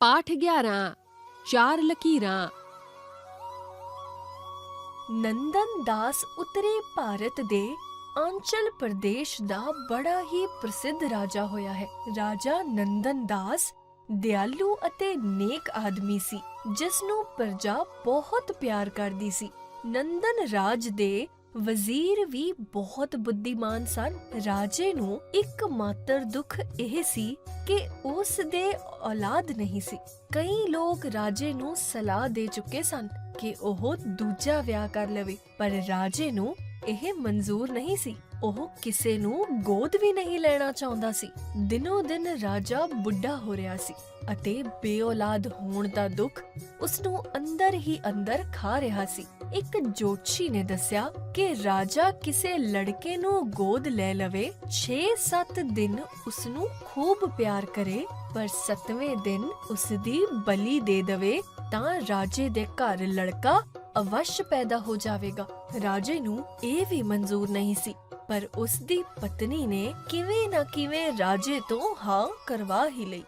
ਪਾਠ 11 ਚਾਰ ਲਕੀਰਾਂ। ਨੰਦਨ ਦਾਸ ਉੱਤਰੀ ਭਾਰਤ ਦੇ ਆਂਚਲ ਪ੍ਰਦੇਸ਼ ਦਾ ਬੜਾ ਹੀ ਪ੍ਰਸਿੱਧ ਰਾਜਾ ਹੋਇਆ ਹੈ। ਰਾਜਾ ਨੰਦਨ ਦਾਸ ਦਿਆਲੂ ਅਤੇ ਨੇਕ ਆਦਮੀ ਸੀ ਜਿਸ ਨੂੰ ਪ੍ਰਜਾ ਬਹੁਤ ਪਿਆਰ ਕਰਦੀ ਸੀ। ਨੰਦਨ ਰਾਜ ਦੇ ਵਜ਼ੀਰ ਵੀ ਬਹੁਤ ਬੁੱਧੀਮਾਨ ਸਨ। ਰਾਜੇ ਨੂੰ ਇੱਕ ਮਾਤਰ ਦੁੱਖ ਇਹ ਸੀ ਕਿ ਉਸ ਦੇ ਔਲਾਦ ਨਹੀਂ ਸੀ। ਕਈ ਲੋਕ ਰਾਜੇ ਨੂੰ ਸਲਾਹ ਦੇ ਚੁੱਕੇ ਸਨ ਕਿ ਉਹ ਦੂਜਾ ਵਿਆਹ ਕਰ ਲਵੇ, ਪਰ ਰਾਜੇ ਨੂੰ ਇਹ ਮਨਜ਼ੂਰ ਨਹੀਂ ਸੀ। ਉਹ ਕਿਸੇ ਨੂੰ ਗੋਦ ਵੀ ਨਹੀਂ ਲੈਣਾ ਚਾਹੁੰਦਾ ਸੀ। ਦਿਨੋ ਦਿਨ ਰਾਜਾ ਬੁੱਢਾ ਹੋ ਰਿਹਾ ਸੀ ਅਤੇ ਬੇਔਲਾਦ ਹੋਣ ਦਾ ਦੁੱਖ ਉਸ ਨੂੰ ਅੰਦਰ ਹੀ ਅੰਦਰ ਖਾ ਰਿਹਾ ਸੀ। ਇੱਕ ਜੋਤਸ਼ੀ ਨੇ ਦੱਸਿਆ ਕਿ ਰਾਜਾ ਕਿਸੇ ਲੜਕੇ ਨੂੰ ਗੋਦ ਲੈ ਲਵੇ 6-7 ਦਿਨ ਉਸ ਨੂੰ ਖੂਬ ਪਿਆਰ ਕਰੇ, ਪਰ 7ਵੇਂ ਦਿਨ ਉਸ ਦੀ ਬਲੀ ਦੇ ਦੇਵੇ ਤਾਂ ਰਾਜੇ ਦੇ ਘਰ ਲੜਕਾ ਅਵਸ਼ ਪੈਦਾ ਹੋ ਜਾਵੇਗਾ। ਰਾਜੇ ਨੂੰ ਇਹ ਵੀ ਮਨਜ਼ੂਰ ਨਹੀਂ ਸੀ, ਪਰ ਉਸ ਦੀ ਪਤਨੀ ਨੇ ਕਿਵੇਂ ਨਾ ਕਿਵੇਂ ਰਾਜੇ ਤੋਂ ਹਾਂ ਕਰਵਾ ਹੀ ਲਈ।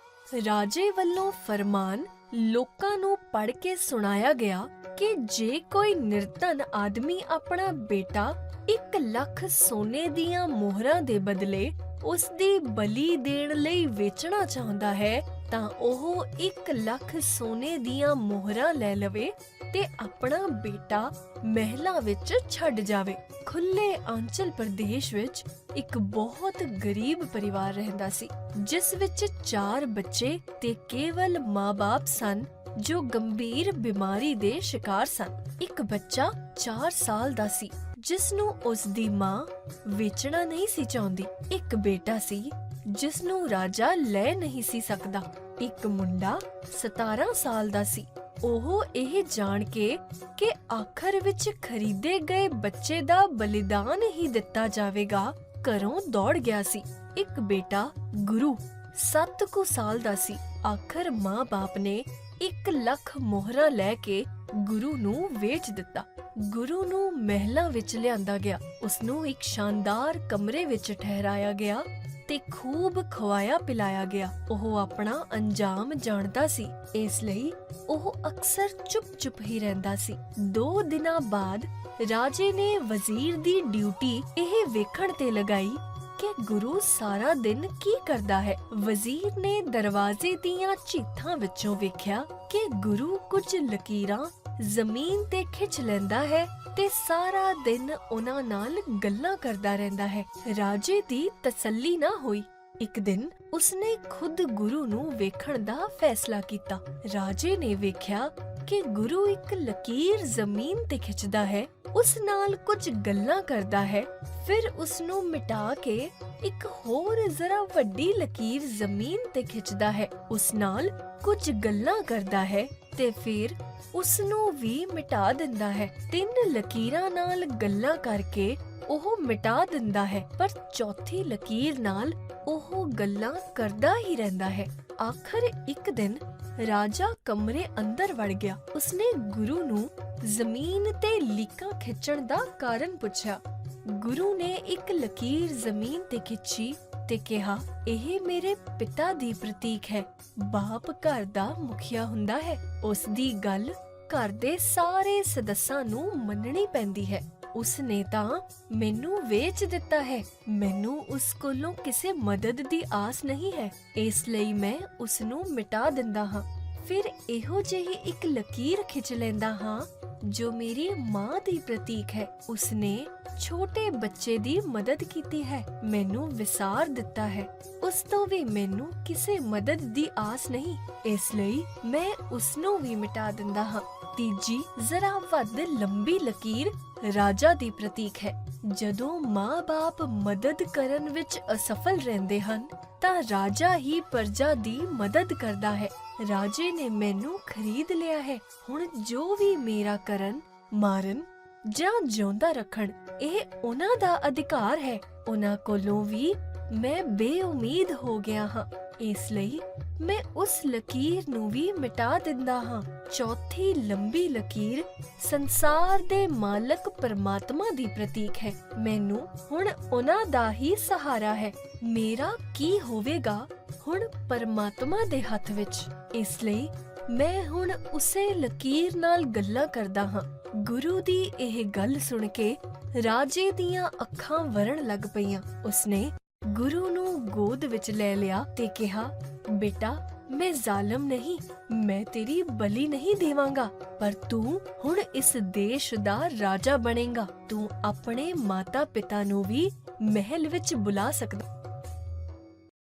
ਰਾਜੇ ਵੱਲੋਂ ਫਰਮਾਨ ਲੋਕਾਂ ਨੂੰ ਪੜ੍ਹ ਕੇ ਸੁਣਾਇਆ ਗਿਆ ਕਿ ਜੇ ਕੋਈ ਨਿਰਧਨ ਆਦਮੀ ਆਪਣਾ ਬੇਟਾ 1 ਲੱਖ ਸੋਨੇ ਦੀਆਂ ਮੋਹਰਾਂ ਦੇ ਬਦਲੇ ਉਸ ਦੀ ਬਲੀ ਦੇਣ ਲਈ ਵੇਚਣਾ ਚਾਹੁੰਦਾ ਹੈ, ਤਾਂ ਉਹ 1 ਲੱਖ ਸੋਨੇ ਦੀਆਂ ਮੋਹਰਾਂ ਲੈ ਲਵੇ ਤੇ ਆਪਣਾ ਬੇਟਾ ਮਹਿਲਾ ਵਿੱਚ ਛੱਡ ਜਾਵੇ। ਖੁੱਲੇ ਆਂਚਲ ਪ੍ਰਦੇਸ਼ ਵਿੱਚ ਇੱਕ ਬਹੁਤ ਗਰੀਬ ਪਰਿਵਾਰ ਰਹਿੰਦਾ ਸੀ, ਜਿਸ ਵਿੱਚ ਚਾਰ ਬੱਚੇ ਤੇ ਕੇਵਲ ਮਾਂ-ਬਾਪ ਸਨ। ਜੋ ਗੰਭੀਰ ਬਿਮਾਰੀ ਦੇ ਸ਼ਿਕਾਰ ਸਨ। ਇੱਕ ਬੱਚਾ 4 ਸਾਲ ਦਾ ਸੀ ਜਿਸ ਨੂੰ ਉਸ ਦੀ ਮਾਂ ਵੇਚਣਾ ਨਹੀਂ ਸੀ ਚਾਹੁੰਦੀ। ਇੱਕ ਬੇਟਾ ਸੀ ਜਿਸ ਨੂੰ ਰਾਜਾ ਲੈ ਨਹੀਂ ਸੀ ਸਕਦਾ। ਇੱਕ ਮੁੰਡਾ 17 ਸਾਲ ਦਾ ਸੀ। ਉਹ ਇਹ ਜਾਣ ਕੇ ਕਿ ਆਖਰ ਵਿੱਚ ਖਰੀਦੇ ਗਏ ਬੱਚੇ ਦਾ ਬਲੀਦਾਨ ਹੀ ਦਿੱਤਾ ਜਾਵੇਗਾ, ਘਰੋਂ ਦੌੜ ਗਿਆ ਸੀ। ਇੱਕ ਬੇਟਾ ਗੁਰੂ 7 ਕੁ ਸਾਲ ਦਾ ਸੀ। ਆਖਰ ਮਾਂ-ਬਾਪ ਨੇ 1 ਲੱਖ ਮੋਹਰਾਂ ਲੈ ਕੇ ਗੁਰੂ ਨੂੰ ਵੇਚ ਦਿੱਤਾ। ਗੁਰੂ ਨੂੰ ਮਹਿਲਾਂ ਵਿੱਚ ਲਿਆਂਦਾ ਗਿਆ। ਉਸ ਨੂੰ ਇੱਕ ਸ਼ਾਨਦਾਰ ਕਮਰੇ ਵਿੱਚ ਠਹਿਰਾਇਆ ਗਿਆ ਤੇ ਖੂਬ ਖਵਾਇਆ ਪਿਲਾਇਆ ਗਿਆ। ਉਹ ਆਪਣਾ ਅੰਜਾਮ ਜਾਣਦਾ ਸੀ। ਇਸ ਲਈ ਉਹ ਅਕਸਰ ਚੁੱਪ-ਚੁੱਪ ਹੀ ਰਹਿੰਦਾ ਸੀ। 2 ਦਿਨਾਂ ਬਾਅਦ ਰਾਜੇ ਨੇ ਵਜ਼ੀਰ ਦੀ ਡਿਊਟੀ ਇਹ ਵੇਖਣ ਤੇ ਲਗਾਈ ਕਿ ਗੁਰੂ ਸਾਰਾ ਦਿਨ ਕੀ ਕਰਦਾ ਹੈ? ਵਜ਼ੀਰ ਨੇ ਦਰਵਾਜ਼ੇ ਦੀਆਂ ਚੀਥਾਂ ਵਿੱਚੋਂ ਵੇਖਿਆ ਕਿ ਗੁਰੂ ਕੁਝ ਲਕੀਰਾਂ ਜ਼ਮੀਨ ਤੇ ਖਿੱਚ ਲੈਂਦਾ ਹੈ ਤੇ ਸਾਰਾ ਦਿਨ ਉਹਨਾਂ ਨਾਲ ਗੱਲਾਂ ਕਰਦਾ ਰਹਿੰਦਾ ਹੈ। ਰਾਜੇ ਦੀ ਤਸੱਲੀ ਨਾ ਹੋਈ। ਇੱਕ ਦਿਨ ਉਸਨੇ ਖੁਦ ਗੁਰੂ ਨੂੰ ਵੇਖਣ ਦਾ ਫੈਸਲਾ ਕੀਤਾ। ਰਾਜੇ ਨੇ ਵੇਖਿਆ ਕਿ ਗੁਰੂ ਇੱਕ ਲਕੀਰ ਜ਼ਮੀਨ ਤੇ ਖਿੱਚਦਾ ਹੈ, ਉਸ ਨਾਲ ਕੁਝ ਗੱਲਾਂ ਕਰਦਾ ਹੈ, ਫਿਰ ਉਸ ਨੂੰ ਮਿਟਾ ਕੇ ਇੱਕ ਹੋਰ ਜ਼ਰਾ ਵੱਡੀ ਲਕੀਰ ਜ਼ਮੀਨ ਤੇ ਖਿੱਚਦਾ ਹੈ, ਉਸ ਨਾਲ ਕੁਝ ਗੱਲਾਂ ਕਰਦਾ ਹੈ ਤੇ ਫਿਰ ਉਸ ਨੂੰ ਵੀ ਮਿਟਾ ਦਿੰਦਾ ਹੈ। ਤਿੰਨ ਲਕੀਰਾਂ ਨਾਲ ਗੱਲਾਂ ਕਰਕੇ ਉਹ ਮਿਟਾ ਦਿੰਦਾ ਹੈ, ਪਰ ਚੌਥੀ ਲਕੀਰ ਨਾਲ ਉਹ ਗੱਲਾਂ ਕਰਦਾ ਹੀ ਰਹਿੰਦਾ ਹੈ। ਆਖਰ ਇੱਕ ਦਿਨ ਰਾਜਾ ਕਮਰੇ ਅੰਦਰ ਵੜ ਗਿਆ। ਉਸਨੇ ਗੁਰੂ ਨੂੰ ਜ਼ਮੀਨ ਤੇ ਲੀਕਾਂ ਖਿੱਚਣ ਦਾ ਕਾਰਨ ਪੁੱਛਿਆ। ਗੁਰੂ ਨੇ ਇੱਕ ਲਕੀਰ ਜ਼ਮੀਨ ਤੇ ਖਿੱਚੀ ਤੇ ਕਿਹਾ, ਇਹ ਮੇਰੇ ਪਿਤਾ ਦੀ ਪ੍ਰਤੀਕ ਹੈ। ਬਾਪ ਘਰ ਦਾ ਮੁਖੀਆ ਹੁੰਦਾ ਹੈ। ਉਸ ਦੀ ਗੱਲ ਘਰ ਦੇ ਸਾਰੇ ਸਦੱਸਾਂ ਨੂੰ ਮੰਨਣੀ ਪੈਂਦੀ ਹੈ। ਉਸ ਨੇ ਤਾਂ ਮੈਨੂੰ ਵੇਚ ਦਿੱਤਾ ਹੈ। ਮੈਨੂੰ ਉਸ ਕੋਲੋਂ ਕਿਸੇ ਮਦਦ ਦੀ ਆਸ ਨਹੀਂ ਹੈ। ਇਸ ਲਈ ਮੈਂ ਉਸ ਨੂੰ ਮਿਟਾ ਦਿੰਦਾ ਹਾਂ। ਫਿਰ ਇਹੋ ਜਿਹੀ ਇੱਕ ਲਕੀਰ ਖਿੱਚ ਲੈਂਦਾ ਹਾਂ, ਜੋ ਮੇਰੀ ਮਾਂ ਦੀ ਪ੍ਰਤੀਕ ਹੈ। ਉਸਨੇ ਛੋਟੇ ਬੱਚੇ ਦੀ ਮਦਦ ਕੀਤੀ ਹੈ। ਮੈਨੂੰ ਵਿਸਾਰ ਦਿੱਤਾ ਹੈ। ਉਸ ਤੋਂ ਵੀ ਮੈਨੂੰ ਕਿਸੇ ਮਦਦ ਦੀ ਆਸ ਨਹੀਂ। ਇਸ ਲਈ ਮੈਂ ਉਸ ਨੂੰ ਵੀ ਮਿਟਾ ਦਿੰਦਾ ਹਾਂ। ਤੀਜੀ, ਜ਼ਰਾ ਵੱਧ ਲੰਬੀ ਲਕੀਰ ਰਾਜਾ ਦੀ ਪ੍ਰਤੀਕ ਹੈ। ਜਦੋਂ ਮਾਂ-ਬਾਪ ਮਦਦ ਕਰਨ ਵਿੱਚ ਅਸਫਲ ਰਹਿੰਦੇ ਹਨ, ਤਾਂ ਰਾਜਾ ਹੀ ਪ੍ਰਜਾ ਦੀ ਮਦਦ ਕਰਦਾ ਹੈ। ਰਾਜੇ ਨੇ ਮੈਨੂੰ ਖਰੀਦ ਲਿਆ ਹੈ। ਹੁਣ ਜੋ ਵੀ ਮੇਰਾ ਕਰਨ, ਮਾਰਨ ਜਾਂ ਜਿਉਂਦਾ ਰੱਖਣ, ਇਹ ਉਹਨਾਂ ਦਾ ਅਧਿਕਾਰ ਹੈ। ਉਹਨਾਂ ਕੋਲੋਂ ਵੀ ਮੈਂ ਬੇਉਮੀਦ ਹੋ ਗਿਆ ਹਾਂ। ਇਸ ਲਈ ਮੈਂ ਉਸ ਲਕੀਰ ਨੂੰ ਵੀ ਮਿਟਾ ਦਿੰਦਾ ਹਾਂ। ਚੌਥੀ ਲੰਬੀ ਲਕੀਰ ਸੰਸਾਰ ਦੇ ਮਾਲਕ ਪਰਮਾਤਮਾ ਦੀ ਪ੍ਰਤੀਕ ਹੈ। ਮੈਨੂੰ ਹੁਣ ਉਹਨਾਂ ਦਾ ਹੀ ਸਹਾਰਾ ਹੈ। ਮੇਰਾ ਕੀ ਹੋਵੇਗਾ ਹੁਣ ਪਰਮਾਤਮਾ ਦੇ ਹੱਥ ਵਿੱਚ? ਇਸ ਲਈ ਮੈਂ ਹੁਣ ਉਸੇ ਲਕੀਰ ਨਾਲ ਗੱਲਾਂ ਕਰਦਾ ਹਾਂ। ਗੁਰੂ ਦੀ ਇਹ ਗੱਲ ਸੁਣ ਕੇ ਰਾਜੇ ਦੀਆਂ ਅੱਖਾਂ ਵਰਣ ਲੱਗ ਪਈਆਂ। ਉਸਨੇ ਗੁਰੂ ਨੂੰ ਗੋਦ ਵਿੱਚ ਲੈ ਲਿਆ ਤੇ ਕਿਹਾ, ਬੇਟਾ, ਮੈਂ ਜ਼ਾਲਮ ਨਹੀਂ, ਮੈਂ ਤੇਰੀ ਬਲੀ ਨਹੀਂ ਦੇਵਾਂਗਾ, ਪਰ ਤੂੰ ਹੁਣ ਇਸ ਦੇਸ਼ ਦਾ ਰਾਜਾ ਬਣੇਗਾ। ਤੂੰ ਆਪਣੇ ਮਾਤਾ ਪਿਤਾ ਨੂੰ ਵੀ ਮਹਿਲ ਵਿੱਚ ਬੁਲਾ ਸਕਦਾ।